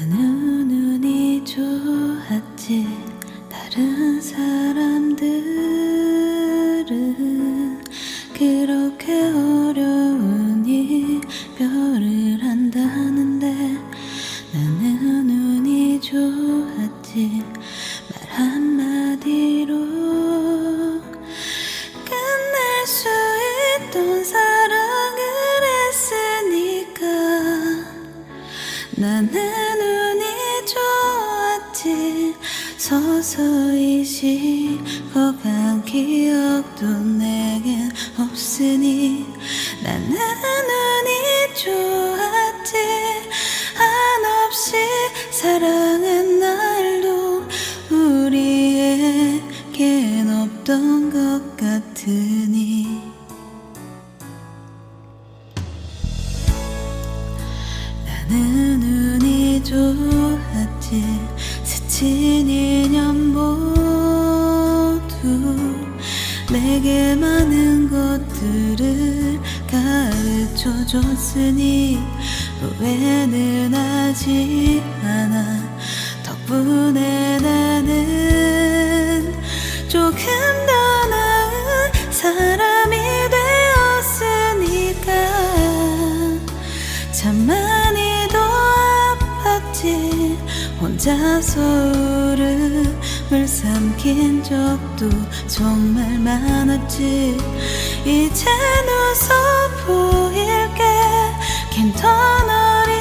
나는 눈이 좋았지. 다른 사람들은 그렇게 어려운 이별을 한다는데 나는 눈이 좋았지. 말 한마디로 끝낼 수 있던 사랑 좋았지 서서히 식어간 기억도 내겐 없으니 나는 운이 좋았지. 한없이 사랑한 날도 우리에겐 없던 것 같으니. 나는 운이 좋았지 인연 모두 내게 많은 것들을 가르쳐 줬으니 후회는 하지 않아. 덕분에 나는 조금 더 나은 사람이 되었으니까. 참 많이도 아팠지 혼자서 울음을 삼킨 적도 정말 많았지. 이젠 웃어 보일게. 긴 터널이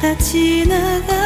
다 지나가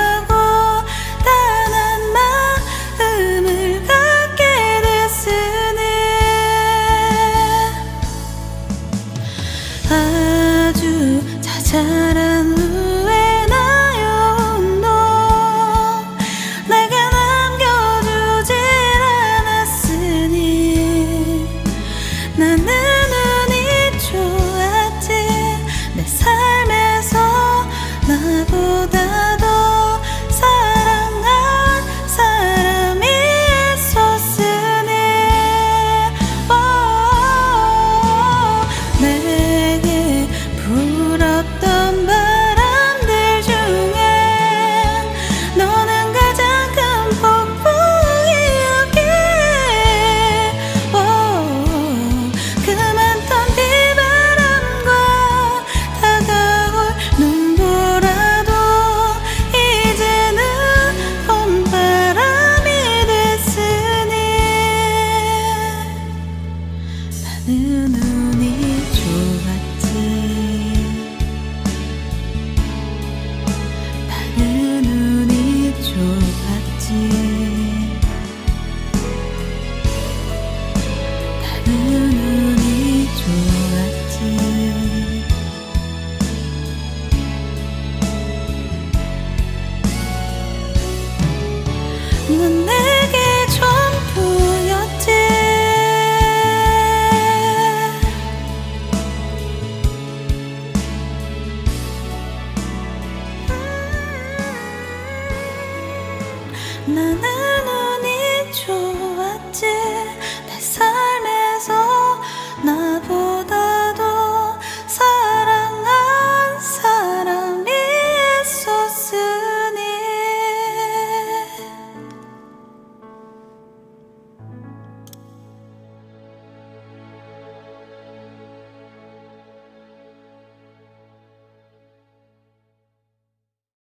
나는